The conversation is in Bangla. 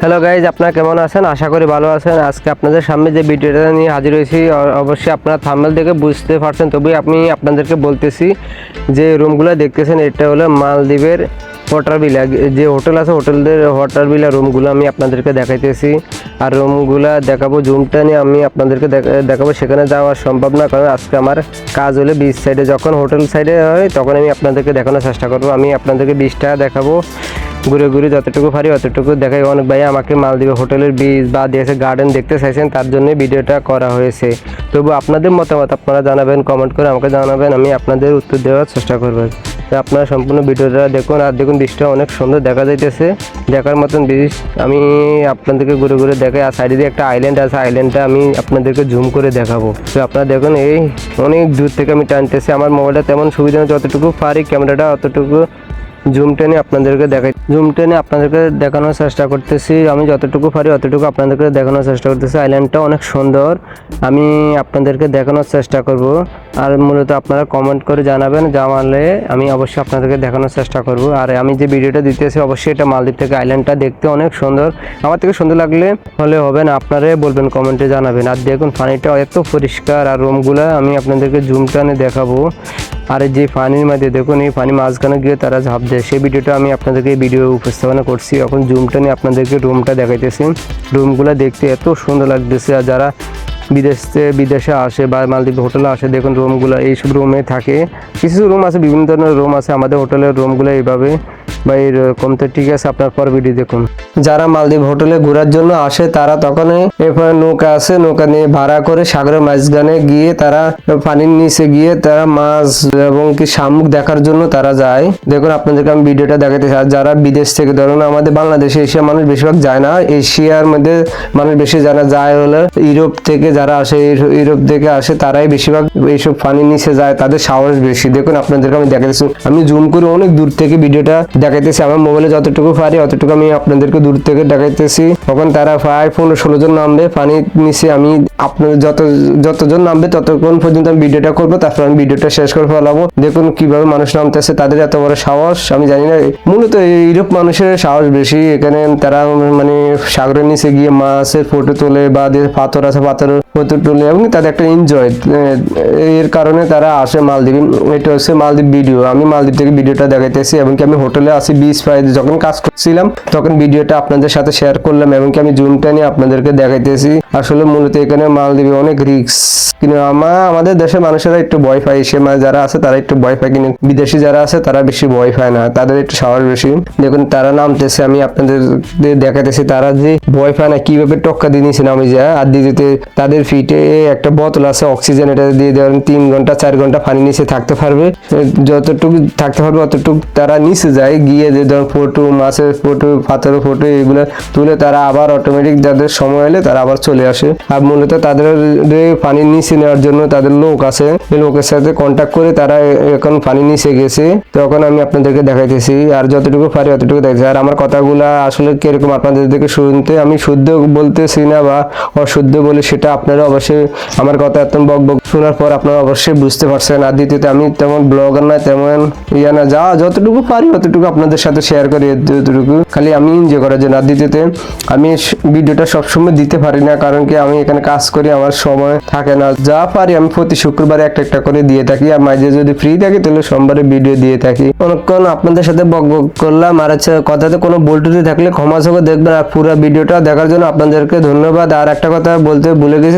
হ্যালো গাইজ আপনারা কেমন আছেন? আশা করি ভালো আছেন। আজকে আপনাদের সামনে যে ভিডিওটা নিয়ে হাজির হয়েছি অবশ্যই আপনারা থাম্বেল দেখে বুঝতে পারছেন। তবে আমি আপনাদেরকে বলতেছি যে রুমগুলো দেখতেছেন, এটা হলো মালদ্বীপের ওয়াটার বিলা যে হোটেল আছে হোটেলদের ওয়াটার বিলা রুমগুলো আমি আপনাদেরকে দেখাইতেছি। আর রুমগুলো দেখাবো জুমটা নিয়ে আমি আপনাদেরকে দেখা- দেখাবো। সেখানে যাওয়া সম্ভব না, কারণ আজকে আমার কাজ হলে বিচ সাইডে যখন হোটেল সাইডে হয়, তখন আমি আপনাদেরকে দেখানোর চেষ্টা করব। আমি আপনাদেরকে বিচটা দেখাবো। ঘুরে ঘুরে যতটুকু পারি অতটুকু দেখাই। অনেক ভাই আমাকে মালদ্বীপ হোটেলের বীজ বা দিয়েছে গার্ডেন দেখতে চাইছেন, তার জন্য ভিডিওটা করা হয়েছে। তবু আপনাদের মতামত আপনারা জানাবেন কমেন্ট করে আমাকে জানাবেন, আমি আপনাদের উত্তর দেওয়ার চেষ্টা করব। তো আপনারা সম্পূর্ণ ভিডিওটা দেখুন, আর দেখুন বীজটা অনেক সুন্দর দেখা যাইতেছে। দেখার মতন বীজ আমি আপনাদেরকে ঘুরে ঘুরে দেখাই, আর সাইডে একটা আইল্যান্ড আছে আইল্যান্ডটা আমি আপনাদেরকে জুম করে দেখাবো। তো আপনারা দেখুন, এই অনেক দূর থেকে আমি টানতেছি, আমার মোবাইলটা তেমন সুবিধা যতটুকু পারি ক্যামেরাটা অতটুকু জুম টেনে আপনাদেরকে দেখাই জুম টেনে আপনাদেরকে দেখানোর চেষ্টা করতেছি। আমি যতটুকু পারি অতটুকু আপনাদেরকে দেখানোর চেষ্টা করতেছি। আইল্যান্ডটা অনেক সুন্দর। আমি আপনাদেরকে দেখানোর চেষ্টা করব। আর মূলত আপনারা কমেন্ট করে জানাবেন, জানালে আমি অবশ্যই আপনাদেরকে দেখানোর চেষ্টা করব। আর আমি যে ভিডিওটা দিতেছি, অবশ্যই এটা মালদ্বীপ থেকে আইল্যান্ডটা দেখতে অনেক সুন্দর। আমার থেকে সুন্দর লাগলে হলে হবে না, আপনারাই বলবেন কমেন্টে জানাবেন। আর দেখুন, পানিটা এত পরিষ্কার আর রুমগুলো, আমি আপনাদেরকে জুম টানে দেখাবো। আর যে পানির মধ্যে, দেখুন এই পানি মাঝখানে গিয়ে তারা ঝাঁপ সেই ভিডিওটা আমি আপনাদেরকে ভিডিও উপস্থাপনা করছি। এখন জুমটা নিয়ে আপনাদেরকে রুমটা দেখাইতেছি। রুমগুলো দেখতে এত সুন্দর লাগতেছে। আর যারা বিদেশ বিদেশে আসে বা মালদ্বীপ হোটেলে আসে, দেখুন রুমগুলো এইসব রুমে থাকে। কিছু রুম আছে, বিভিন্ন ধরনের রুম আছে, আমাদের হোটেলের রুমগুলো এইভাবে। বা এরকম তো ঠিক আছে, আপনার পর ভিডিও দেখুন। যারা মালদ্বীপ হোটেলে ঘোরার জন্য আসে, তারা তখন এরপরে নৌকা আছে, নৌকা নিয়ে ভাড়া করে সাগরের মাঝখানে গিয়ে তারা পানির নিচে গিয়ে তারা মাছ এবং কি শামুক দেখার জন্য তারা যায়। দেখুন, আপনাদেরকে আমি ভিডিওটা দেখাতে চাই। আর যারা বিদেশ থেকে, ধরুন আমাদের বাংলাদেশে এশিয়া মানুষ বেশিরভাগ যায় না, এশিয়ার মধ্যে মানুষ বেশি জানা যায় হলো ইউরোপ থেকে যারা আসে ইউরো- ইউরোপ থেকে আসে, তারাই বেশিরভাগ এইসব পানির নিচে যায়, তাদের সাহস বেশি। দেখুন, আপনাদেরকে আমি দেখাতেছি। আমি জুম করে অনেক দূর থেকে ভিডিওটা দেখাইতেছি। আমার মোবাইলে যতটুকু পারি, অতটুকু আমি আপনাদেরকে দূর থেকে দেখাইতেছি। তখন তারা প্রায় পনেরো ষোলো জন নামবে। পানির নিচে আমি আপনাদের যত, যতজন নামবে, ততক্ষণ পর্যন্ত আমি ভিডিওটা করব। তারপর আমি ভিডিওটা শেষ করে ফেলাবো। দেখুন, কীভাবে মানুষ নামতেছে, তাদের এত বড় সাহস, আমি জানি না। মূলত ইউরোপ মানুষের সাহস বেশি। এখানে তারা মানে সাগরের নিচে গিয়ে মাছের ফটো তোলে বা পাথর আছে, পাথরের ফটো এবং তাদের একটা এনজয় এর কারণে তারা আসে মালদ্বীপ। এটা হচ্ছে মালদ্বীপ ভিডিও আমি মালদ্বীপ থেকে ভিডিওটা দেখাইতেছি এবং কি আমি হোটেলে আসি বিচ পাই যখন কাজ করছিলাম, তখন ভিডিওটা আপনাদের সাথে শেয়ার করলাম এবং কি আমি জুমটা নিয়ে আপনাদেরকে দেখাইতেছি। আসলে মূলত এখানে মালদ্বীপে অনেক রিক্স কিন্তু আমার আমাদের দেশের মানুষেরা একটু ভয় পায় সে মানে যারা আছে, তারা একটু ভয় পায়। কিন্তু বিদেশি যারা আছে, তারা বেশি ভয় পায় না। তাদের একটু সাহস বেশি। দেখুন, তারা নামতেছে, আমি আপনাদের দেখাতেছি তারা যে ভয় পায় না, কীভাবে টক্কা দিয়ে নিয়েছে নামে যায়। আর দিদিতে তাদের ফিটে একটা বোতল আছে অক্সিজেন এটা দিয়ে দেওয়ার, তিন ঘণ্টা, চার ঘণ্টা পানি নিচে থাকতে পারবে। যতটুকু থাকতে পারবে অতটুকু তারা নিচে যায়, গিয়ে যে ধর ফটো মাছের ফটো পাথরের ফটো এগুলো তুলে তারা আবার অটোমেটিক যাদের সময় এলে তারা আবার চলে আসে। আর মূলত তাদের পানির নিচে নেওয়ার জন্য তাদের লোক আছে। লোকের সাথে কন্ট্যাক্ট করে তারা এখন পানি নিচে গেছে। তখন আমি আপনাদেরকে দেখাইতেছি, আর যতটুকু পারি অতটুকু দেখছি আর আমার কথাগুলা আসলে কীরকম আপনাদের দিকে শুনতে, আমি শুদ্ধ বলতেছি না বা অশুদ্ধ বলে সেটা আপনারা অবশ্যই আমার কথা এত বক বক শোনার পর আপনারা অবশ্যই বুঝতে পারছেন। আর দ্বিতীয়তে, আমি তেমন ব্লগার না তেমন ইয়া না, যা যতটুকু পারি অতটুকু আপনাদের সাথে শেয়ার করি যতটুকু খালি আমি এনজয় করার জন্য। আর দ্বিতীয়তে, আমি ভিডিওটা সবসময় দিতে পারি না, কারণ কি আমি এখানে কাজ করি, আমার সময় থাকে না। যা পারি আমি প্রতি শুক্রবারে একটা একটা করে দিয়ে থাকি, আর মাঝে যদি ফ্রি থাকি, তাহলে সোমবারে ভিডিও দিয়ে থাকি। অনেকক্ষণ আপনাদের সাথে বক বক করলাম। আর হচ্ছে, কথাতে কোনো বলটুটি থাকলে ক্ষমা সঙ্গে দেখবেন। আর পুরো ভিডিওটা দেখার জন্য আপনাদেরকে ধন্যবাদ। আর একটা কথা বলতে ভুলে গেছি